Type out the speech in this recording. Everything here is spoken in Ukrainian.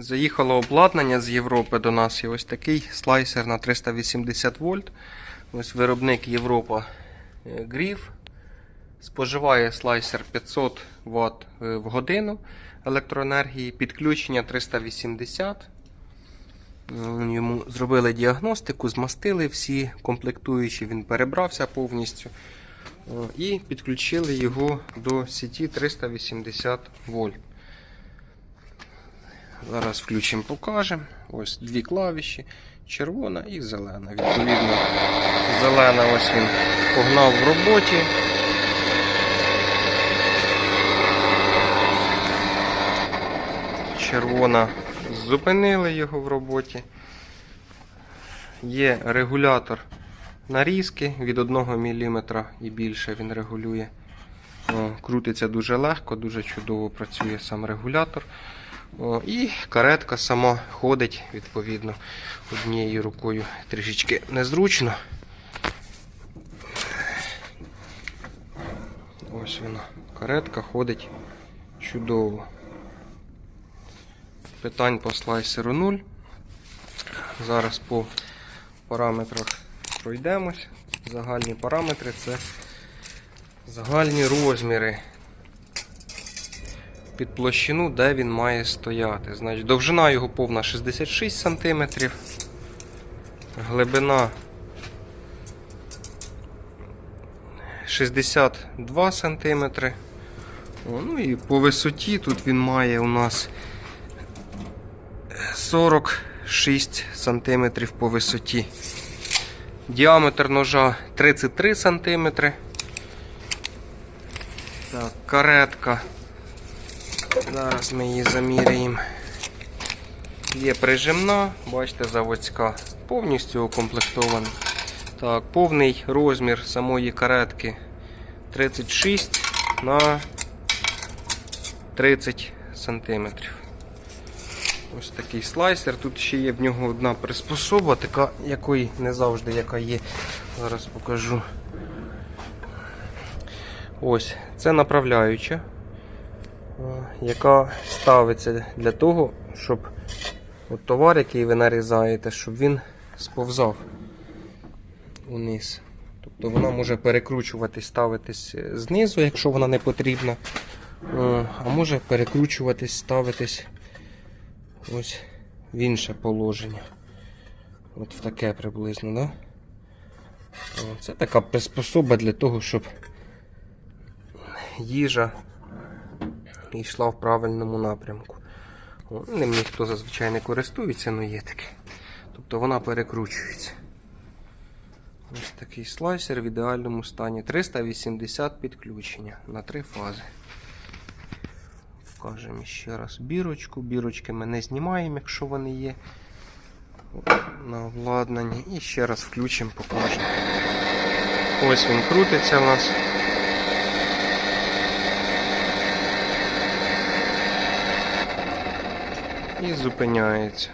Заїхало обладнання з Європи до нас. І ось такий слайсер на 380 вольт. Ось виробник Європа е, Гріф. Споживає слайсер 500 Вт в годину електроенергії, підключення 380. Е, Йому зробили діагностику, змастили всі комплектуючі, він перебрався повністю. Е, І підключили його до сіті 380 вольт. Зараз включимо, покажемо. Ось дві клавіші, червона і зелена. Відповідно, зелена ось він погнав в роботі. Червона зупинили його в роботі. Є регулятор нарізки від 1 мм і більше він регулює. Крутиться дуже легко, дуже чудово працює сам регулятор. О, І каретка сама ходить, відповідно, однією рукою трішечки незручно. Ось вона. Каретка ходить чудово. Питань по слайсеру 0. Зараз по параметрах пройдемось. Загальні параметри це загальні розміри під площину, де він має стояти. Значить, довжина його повна 66 см, глибина 62 см. Ну і по висоті тут він має у нас 46 см по висоті. Діаметр ножа 33 см. Так, каретка. Зараз ми її заміряємо. Є прижимна, бачите, заводська, повністю укомплектована. Так, повний розмір самої каретки 36 на 30 сантиметрів. Ось такий слайсер. Тут ще є в нього одна приспособа, така, якої не завжди яка є. Зараз покажу. Ось, це направляюча, яка ставиться для того, щоб от товар, який ви нарізаєте, щоб він сповзав униз. Тобто вона може перекручуватись, ставитись знизу, якщо вона не потрібна. Е, А може перекручуватись, ставитись ось в інше положення. От в таке приблизно, да? Це така приспособа для того, щоб їжа йшла в правильному напрямку. Ним ніхто зазвичай не користується, але є таке. Тобто вона перекручується. Ось такий слайсер в ідеальному стані. 380 підключення на три фази. Вкажемо ще раз бірочку. Бірочки ми не знімаємо, якщо вони є на обладнанні. І ще раз включимо, покажемо. Ось він крутиться у нас. І зупиняється.